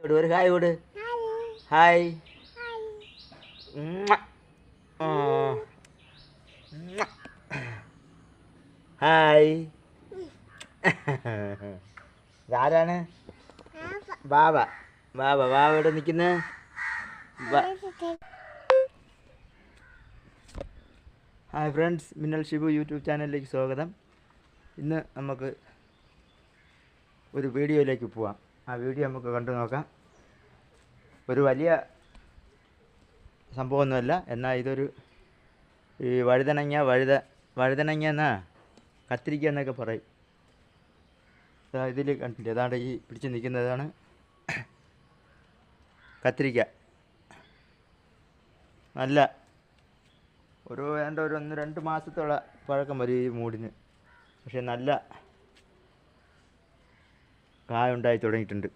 വിട് ഒരു ഹായ് വിട്. ഹായ്. ഹായ്. ഇതാരാണ്? ബാബ ബാബ ബാബ ഇവിടെ നിൽക്കുന്ന? ഹായ് ഫ്രണ്ട്സ് മിന്നൽ ഷിബു യൂട്യൂബ് ചാനലിലേക്ക് സ്വാഗതം. ഇന്ന് നമുക്ക് ഒരു വീഡിയോയിലേക്ക് പോവാം. ആ വീഡിയോ നമുക്ക് കണ്ടു നോക്കാം. ഒരു വലിയ സംഭവമൊന്നുമല്ല. എന്നാൽ ഇതൊരു ഈ വഴുതനങ്ങ വഴുത വഴുതനങ്ങ എന്നാ? കത്തിരിക്ക എന്നൊക്കെ പറയും. ഇതിൽ കണ്ടില്ല? ഏതാണ്ട് ഈ പിടിച്ച് നിൽക്കുന്നതാണ് കത്തിരിക്ക. നല്ല ഒരു വേണ്ട ഒരു ഒന്ന് രണ്ട് മാസത്തോളം പഴക്കം വരും ഈ മൂടിന്. പക്ഷെ നല്ല കായ ഉണ്ടായി തുടങ്ങിയിട്ടുണ്ട്.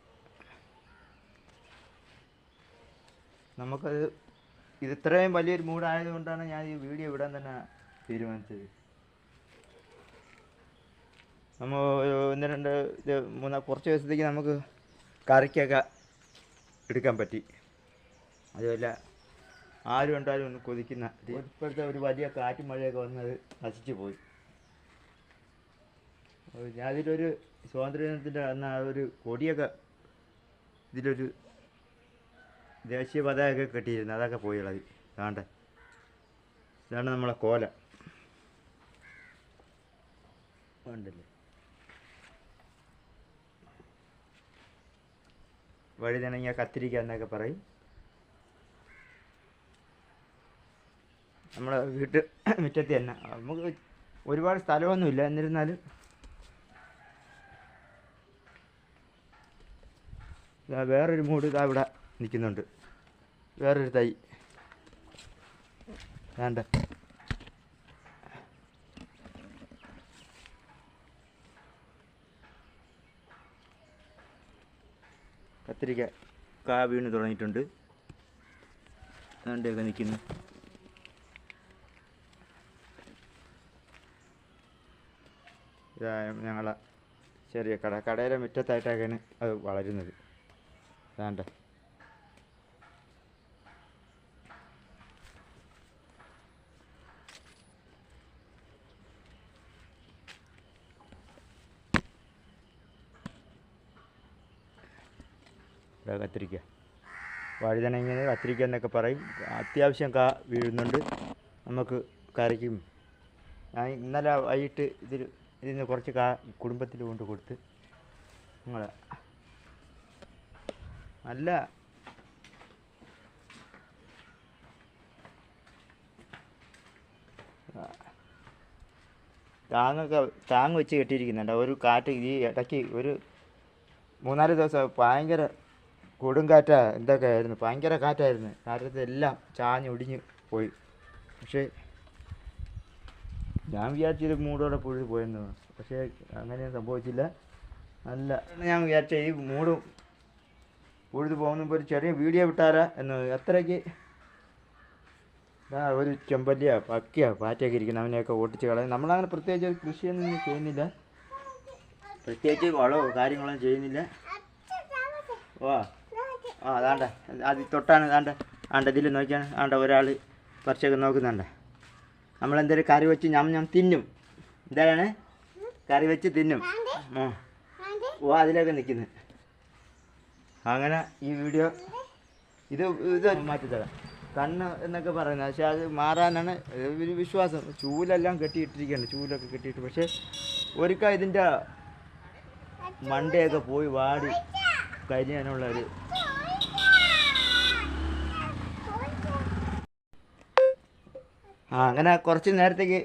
നമുക്കത് ഇത് ഇത്രയും വലിയൊരു മൂടായതുകൊണ്ടാണ് ഞാൻ ഈ വീഡിയോ ഇവിടെ തന്നെ തീരുമാനിച്ചത്. നമ്മൾ ഒന്ന് രണ്ട് ഇത് മൂന്ന് കുറച്ച് ദിവസത്തേക്ക് നമുക്ക് കറിക്കൊക്കെ എടുക്കാൻ പറ്റി. അതുമല്ല ആരും ഉണ്ടാലും ഒന്ന് കൊതിക്കുന്ന ഇപ്പോഴത്തെ ഒരു വലിയ കാറ്റും മഴയൊക്കെ വന്നത് നശിച്ചു പോയി. ഇതിലൊരു സ്വാതന്ത്ര്യദിനത്തിന്റെ അന്ന് ആ ഒരു കൊടിയൊക്കെ ഇതിലൊരു ദേശീയ പതാകയൊക്കെ കെട്ടിയിരുന്നു. അതൊക്കെ പോയി ഇളകി. ഇതാണ് നമ്മളെ കോല. ഉണ്ടല്ലേ വഴുതനങ്ങ കത്തിരിക്ക എന്നൊക്കെ പറയും. നമ്മളെ വീട്ട് മുറ്റത്ത് തന്നെ. നമുക്ക് ഒരുപാട് സ്ഥലമൊന്നുമില്ല. എന്നിരുന്നാലും വേറൊരു മൂട് ഇതാ ഇവിടെ നിൽക്കുന്നുണ്ട്. വേറൊരു തൈ. വേണ്ട. കത്തിരിക്ക കാ വീണ് തുടങ്ങിയിട്ടുണ്ട്. വേണ്ടയൊക്കെ നിൽക്കുന്നു. ഞങ്ങളെ ചെറിയ കട. കടയിലെ മുറ്റത്തായിട്ടൊക്കെയാണ് അത് വളരുന്നത്. വേണ്ട ഇവിടെ കത്തിരിക്ക. വഴുതനങ്ങ കത്തിരിക്ക എന്നൊക്കെ പറയും. അത്യാവശ്യം കാ വീഴുന്നുണ്ട്. നമുക്ക് കറിക്കും. ഞാൻ ഇന്നലെ വൈകിട്ട് ഇതിൽ ഇതിൽ നിന്ന് കുറച്ച് കാ കുടുംബത്തിൽ കൊണ്ട് കൊടുത്ത് നിങ്ങളെ നല്ല താങ്ങൊക്കെ താങ്ങ് വെച്ച് കെട്ടിയിരിക്കുന്നുണ്ട്. ഒരു കാറ്റ് ഈ ഇടയ്ക്ക് ഒരു മൂന്നാൽ ദിവസം ഭയങ്കര കൊടുങ്കാറ്റാ എന്തൊക്കെ ആയിരുന്നു. ഭയങ്കര കാറ്റായിരുന്നു. കാറ്റത്തെല്ലാം ചാഞ്ഞൊടിഞ്ഞ് പോയി. പക്ഷേ ഞാൻ വിചാരിച്ചൊരു മൂടോടെ പുഴു പോയെന്ന്. പക്ഷേ അങ്ങനെ സംഭവിച്ചില്ല. നല്ല ഞാൻ വിചാരിച്ച ഈ മൂടും ഉഴുതു പോകുന്ന ഒരു ചെറിയ വീഡിയോ വിട്ടാരാ എന്ന് അത്രയ്ക്ക്. ആ ഒരു ചെമ്പല്ലിയാ പക്കിയാ പാറ്റയൊക്കെ ഇരിക്കുന്ന. അവനെയൊക്കെ ഓട്ടിച്ച് കളയും. നമ്മളങ്ങനെ പ്രത്യേകിച്ച് ഒരു കൃഷിയൊന്നും ചെയ്യുന്നില്ല. പ്രത്യേകിച്ച് വളമോ കാര്യങ്ങളൊന്നും ചെയ്യുന്നില്ല. ഓ ആ അതാണ്ട അത് തൊട്ടാണ് അതാണ്ട ആണ്ട ഇതിൽ നോക്കിയാണ്. ആണ്ട ഒരാൾ കുറച്ചൊക്കെ നോക്കുന്നുണ്ട്. നമ്മളെന്തേലും കറി വെച്ച് ഞം ഞം തിന്നും. എന്താണ് കറി വെച്ച് തിന്നും. ഓ ഓ അതിലൊക്കെ നിൽക്കുന്നു. അങ്ങനെ ഈ വീഡിയോ ഇത് ഇത് മാറ്റിത്തരാം കണ്ണ് എന്നൊക്കെ പറയുന്നത്. പക്ഷെ അത് മാറാനാണ് ഒരു വിശ്വാസം. ചൂലെല്ലാം കെട്ടിയിട്ടിരിക്കുകയാണ്. ചൂലൊക്കെ കെട്ടിയിട്ട്. പക്ഷേ ഒരിക്കൽ ഇതിന്റെ മണ്ടയൊക്കെ പോയി വാടി കരിയാനുള്ള ഒരു ആ അങ്ങനെ കുറച്ച് നേരത്തേക്ക്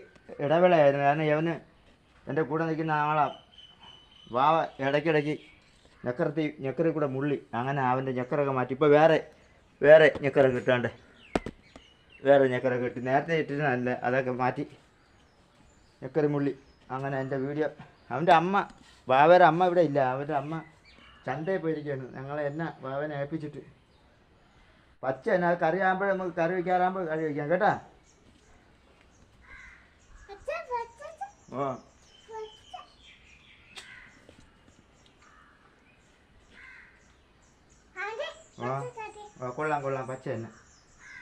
ഇടവേളയായിരുന്നു. കാരണം യവന് എന്റെ കൂടെ നിൽക്കുന്ന ആളാ. വാവ ഇടയ്ക്കിടയ്ക്ക് ഞക്കറത്തി ഞക്കറിൽ കൂടെ മുള്ളി. അങ്ങനെ അവന്റെ ഞക്കറൊക്കെ മാറ്റി. ഇപ്പോൾ വേറെ വേറെ ഞക്കറൊക്കെ ഇട്ടാണ്ട് വേറെ ഞക്കറൊക്കെ ഇട്ട് നേരത്തെ ഇട്ടിരുന്നല്ല അതൊക്കെ മാറ്റി. ഞക്കറി മുള്ളി. അങ്ങനെ എന്റെ വീഡിയോ. അവന്റെ അമ്മ വാവയുടെ അമ്മ ഇവിടെ ഇല്ല. അവന്റെ അമ്മ ചന്തയിൽ പോയിരിക്കുകയാണ്. ഞങ്ങളെ എന്നെ വാവനെ ഏൽപ്പിച്ചിട്ട്. പച്ച എന്നാ കറി ആകുമ്പോഴേ നമുക്ക് കറി വയ്ക്കാറാകുമ്പോൾ കറി വയ്ക്കാം കേട്ടാ? ഓ ആ ആ, കൊള്ളാം പച്ച തന്നെ.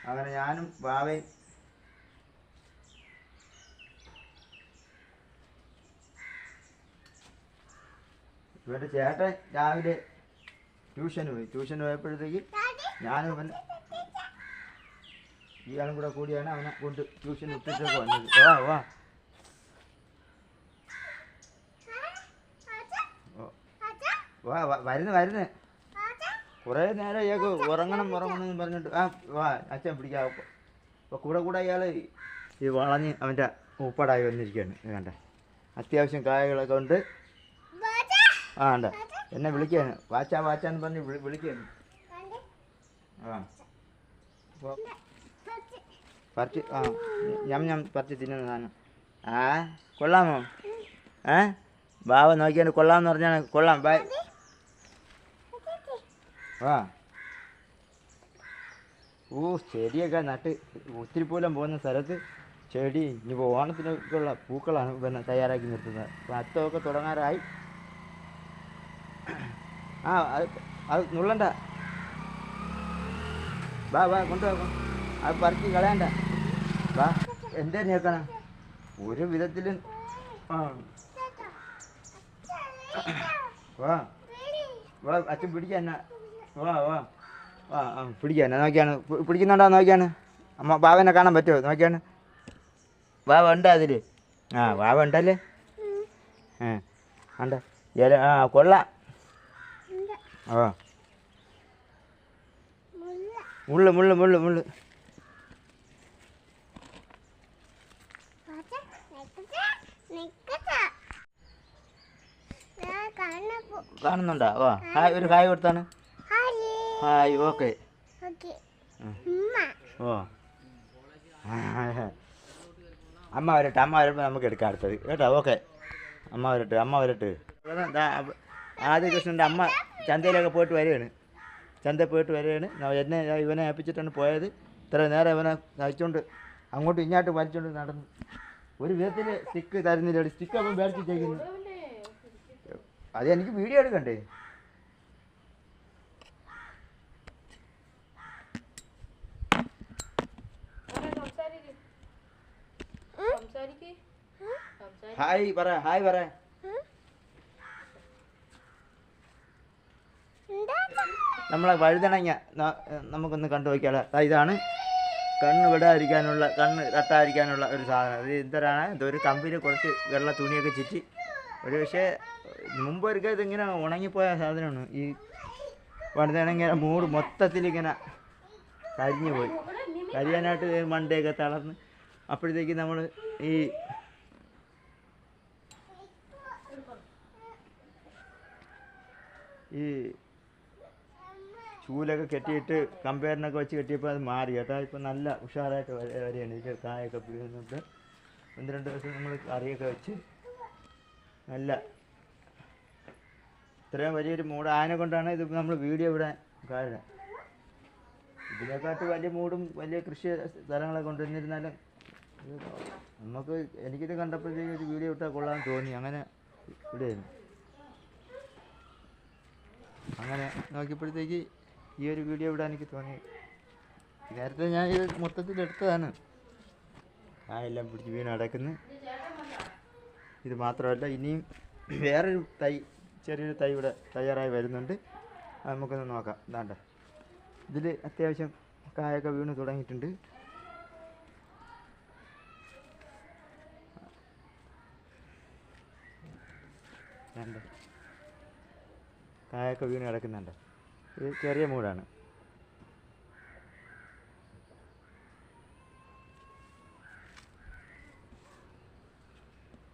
അങ്ങനെ ഞാനും ബാവയും ഇവന്റെ ചേട്ടൻ രാവിലെ ട്യൂഷന് പോയി. ട്യൂഷന് പോയപ്പോഴത്തേക്ക് ഞാനും അവൻ ഇയാളും കൂടെ കൂടിയാണ് അവനെ കൊണ്ട് ട്യൂഷൻ ഇട്ടിട്ടൊക്കെ വന്നത്. വാ വാ വാ, വരുന്നു വരുന്നു. കുറേ നേരം ഇയാൾക്ക് ഉറങ്ങണം ഉറങ്ങണം എന്ന് പറഞ്ഞിട്ട് ആ വാ അച്ഛൻ പിടിക്കാം അപ്പോൾ കൂടെ കൂടെ അയാൾ ഈ വളഞ്ഞ് അവന്റെ ഉപ്പടായി വന്നിരിക്കുകയാണ്. വേണ്ട അത്യാവശ്യം കായകളൊക്കെ ഉണ്ട്. ആ ഉണ്ട് എന്നെ വിളിക്കുകയാണ്. വാച്ചാ വാച്ചാന്ന് പറഞ്ഞ് വിളി വിളിക്കുകയാണ്. ആ. അപ്പോൾ പറിച്ച് ആ ഞം ഞം പറിച്ച് തിന്നുന്ന സാധനം. ആ കൊള്ളാമോ? ഏ? ബാവ നോക്കിയാണ് കൊള്ളാമെന്ന് പറഞ്ഞാണ് കൊള്ളാം. ബൈ. ആ ഓ ചെടിയൊക്കെ നട്ട് ഒത്തിരി പോലും പോകുന്ന സ്ഥലത്ത് ചെടി ഇനിയിപ്പോൾ ഓണത്തിനൊക്കെയുള്ള പൂക്കളാണ് പിന്നെ തയ്യാറാക്കി നിർത്തുന്നത്. അപ്പോൾ അത്തമൊക്കെ തുടങ്ങാറായി. ആ അത് അത് നുള്ളണ്ട. വാ വാ കൊണ്ടുപോകാം അത് പറിച്ച് കളയണ്ട. വാ എന്തേ നേക്കണം ഒരു വിധത്തിലും ആ. വാ. വാ അച്ഛൻ പിടിക്കാൻ വാ വാ. വാ ആ പിടിക്കാൻ നോക്കിയാണ്. പിടിക്കുന്നുണ്ടോ നോക്കിയാണ്. അമ്മ ബാവനെ കാണാൻ പറ്റുമോ? നോക്കിയാണ്. വാവ ഉണ്ടോ അതിൽ ആ വാവ ഉണ്ടല്ലേ ആ ഉണ്ട് ഇല ആ കൊള്ളാം. ആ. മുള്ളു മുള്ളു മുള്ളു മുള്ളു. കാണുന്നുണ്ടോ? ഓ ഹായ് ഒരു ഹായ് കൊടുത്താണ്. Hi okay. ഓ. അമ്മ വരട്ടെ അമ്മ വരുമ്പോൾ നമുക്ക് എടുക്കാം അടുത്തത്. കേട്ടോ ഓക്കെ. അമ്മ വരട്ടെ അമ്മ വരട്ടെ. ദാ അപ്പ- ആദ്യ കൃഷ്ണന്റെ അമ്മ ചന്തയിലൊക്കെ പോയിട്ട് വരികയാണ്. ചന്തയിൽ പോയിട്ട് വരികയാണ്. എന്നെ ഇവനെ ഏൽപ്പിച്ചിട്ടാണ് പോയത്. ഇത്ര നേരം ഇവനെ നയിച്ചുകൊണ്ട് അങ്ങോട്ടും ഇങ്ങോട്ടും വലിച്ചുകൊണ്ട് നടന്നു. ഒരു വിധത്തിൽ സ്റ്റിക്ക് തരുന്നില്ല സ്റ്റിക്ക് അപ്പം മേടിച്ചിട്ടേക്കുന്നു അത് എനിക്ക് വീഡിയോ എടുക്കണ്ടേ? ഹായ് പറ. ഹായ് പറ. നമ്മളെ വഴുതണങ്ങ നമുക്കൊന്ന് കണ്ടു നോക്കിയാലോ. ഇതാണ് കണ്ണ് വിടാതിരിക്കാനുള്ള കണ്ണ് തട്ടാതിരിക്കാനുള്ള ഒരു സാധനം. ഇത് എന്തരാണ് ഇതൊരു കമ്പിയിൽ കുറച്ച് വെള്ള തുണിയൊക്കെ ചുറ്റി. ഒരു പക്ഷേ മുമ്പ് ഒരിക്കൽ ഇതിങ്ങനെ ഉണങ്ങിപ്പോയ സാധനമാണ്. ഈ വഴുതണങ്ങ മൂട് മൊത്തത്തിൽ ഇങ്ങനെ കരിഞ്ഞു പോയി. കരിയാനായിട്ട് മണ്ടയൊക്കെ തളർന്ന് അപ്പോഴത്തേക്ക് നമ്മൾ ഈ ഈ ചൂലൊക്കെ കെട്ടിയിട്ട് കമ്പയറിനൊക്കെ വെച്ച് കെട്ടിയപ്പോൾ അത് മാറി. കേട്ടോ ഇപ്പം നല്ല ഉഷാറായിട്ട് വരെ വരെയാണ്. ഇത് കായൊക്കെ പിടിക്കുന്നുണ്ട് ഒന്ന് രണ്ട് ദിവസം നമ്മൾ കറിയൊക്കെ വെച്ച് നല്ല ഇത്രയും വലിയൊരു മൂട് ആനെ കൊണ്ടാണ് ഇത് നമ്മൾ വീഡിയോ ഇവിടെ കാരണം ഇതിനെക്കാട്ട് വലിയ മൂടും വലിയ കൃഷി സ്ഥലങ്ങളൊക്കെ കൊണ്ടുവന്നിരുന്നാലും നമുക്ക് എനിക്കിത് കണ്ടപ്പോഴത്തേക്ക് ഒരു വീഡിയോ ഇട്ടാൽ കൊള്ളാൻ തോന്നി. അങ്ങനെ ഇവിടെ അങ്ങനെ നോക്കിയപ്പോഴത്തേക്ക് ഈ ഒരു വീഡിയോ ഇടാൻ എനിക്ക് തോന്നി. നേരത്തെ ഞാൻ ഇത് മൊത്തത്തിൽ എടുത്തതാണ്. ആ എല്ലാം പിടിച്ച് വീണ് അടക്കുന്നു ഇത് മാത്രമല്ല ഇനിയും വേറൊരു തൈ ചെറിയൊരു തൈ ഇവിടെ തയ്യാറായി വരുന്നുണ്ട്. നമുക്കൊന്ന് നോക്കാം. ഇതാണ്ട. ഇതിൽ അത്യാവശ്യം കായൊക്കെ വീണ് തുടങ്ങിയിട്ടുണ്ട്. വേണ്ട കായൊക്കെ വീണ് കിടക്കുന്നുണ്ട്. ഇത് ചെറിയ മൂടാണ്.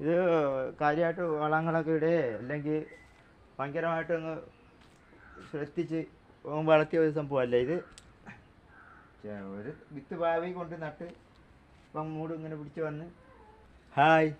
ഇത് കാര്യമായിട്ട് വളങ്ങളൊക്കെ ഇടേ അല്ലെങ്കിൽ ഭയങ്കരമായിട്ട് അങ്ങ് ശ്രദ്ധിച്ച് വളർത്തിയ ഒരു സംഭവമല്ല ഇത്. ഒരു വിത്ത് ഭാവി കൊണ്ട് നട്ട് ഇപ്പം മൂട് ഇങ്ങനെ പിടിച്ച് വന്ന്. ഹായ്.